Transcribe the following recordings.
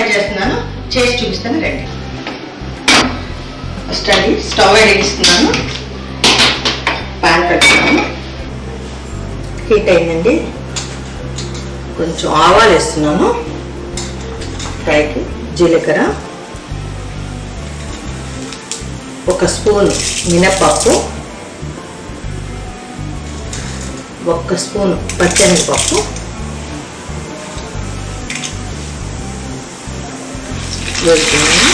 Try చేస్తున్నాను. చేసి చూపిస్తాను రండి. ఫస్ట్ అండి స్టవ్ వేడిస్తున్నాను ప్యాన్ పెడుతున్నాను హీట్ అయిందండి. కొంచెం ఆవాలు వేస్తున్నాను. ఫ్రైకి జీలకర్ర. ఒక స్పూన్ మినప్పప్పు. ఒక్క స్పూన్ పచ్చనిపప్పు. వేస్తున్నాను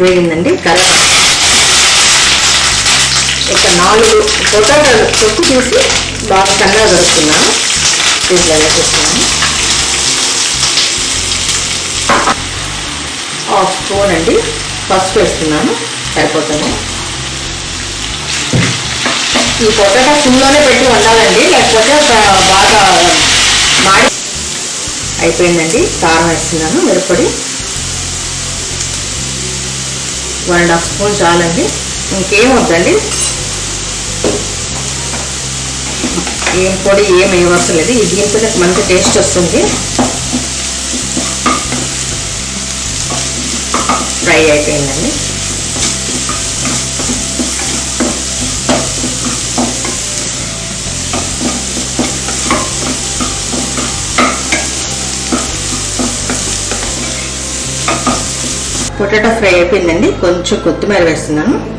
వేగిందండి కరివేపాకు ఒక నాలుగు పొటాటాలు తొక్కు తీసి బాగా సన్నగా దొరుకుతున్నాను దీంట్లో వేసేస్తున్నాను హాఫ్ స్పూన్ అండి పసుపు వేస్తున్నాను. సరిపోతుంది. ఈ పొటాటో ఫుల్లోనే పెట్టి వండాలండి లేకపోతే బాగా మాడి అయిపోయిందండి. కారం వేస్తున్నాను మిరపొడి వన్ అండ్ హాఫ్ స్పూన్ చాలండి. ఇంకేం వద్దండి. ఏం పొడి ఏం వేయవసరం లేదు. ఇది దీంతో మంచి టేస్ట్ వస్తుంది. ఫ్రై అయిపోయిందండి. పొటాటో ఫ్రై అయిపోయిందండి. కొంచెం కొత్తిమీర వేస్తున్నాను.